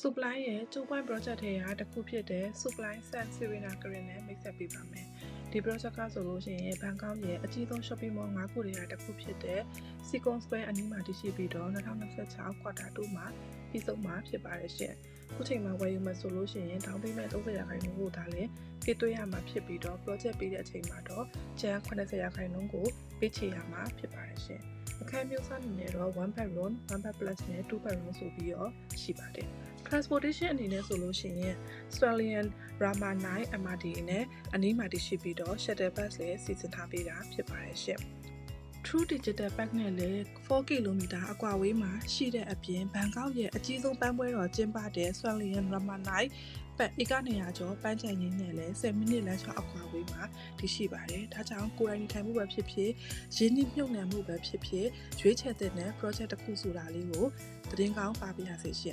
supply ရဲ့2 project ထဲကတစ်ခုဖြစ်တဲ့ supply san sirena green နဲ့မိတ်ဆက်ပေးပါမယ်ဒီ project ကဆိုလို့ရှိရင်ဘန်ကောက်ရဲ့အကြီးဆုံး shopping mall ၅ခုတွေကတစ်ခုဖြစ်တဲ့ Seacon Square အနီးမှာတည်ရှိပြီးတော့2026 quarter 2မှာပြီးဆုံးမှာဖြစ်ပါတယ်ရှင်ခုချိန်မှာဝယ်ယူမယ်ဆိုလို့ရှိရင်တောင်းပေးမဲ့30ရာခိုင်နှုန်းကိုဒါလည်းပေးသွင်းရမှာဖြစ်ပြီးတော့ project ပေးတဲ့အချိန်မှာတော့ကျန်80ရာခိုင်နှုန်းကိုပေးချေရမှာဖြစ်ပါတယ်ရှင်အခန်းမျိုးစားအနေနဲ့တော့1 bedroom 1 bed plus နဲ့2 bedroom ဆိုပြီးတော့ရှိပါတယ် transportation အနေနဲ့ဆိုလို့ရှိရင် Australian Rama 9 MRT နဲ့အနီးမှာတည်ရှိပြီးတော့ shuttle bus လည်းစီစဉ်ထားပေးတာဖြစ်ပါတယ်ရှင့် True Digital Park နဲ့လည်း4 km အကွာဝေးမှာရှိတဲ့အပြင်ဘန်ကောက်ရဲ့အကြီးဆုံးပန်းပွဲတော်ကျင်းပတဲ့ Australian Rama 9ပတ်ဧကနေရာကျော်ပန်းချန်ရင်းနဲ့လည်း10မိနစ်လမ်းချောင်းအကွာဝေးမှာတည်ရှိပါတယ်။ဒါကြောင့်ကိုယ်တိုင်နေထိုင်မှုပဲဖြစ်ဖြစ်ရင်းနှီးမြှုပ်နှံမှုပဲဖြစ်ဖြစ်ရွေးချယ်တဲ့ project တစ်ခုဆိုတာလေးကိုသတင်းကောင်းပါပြရစေရှင်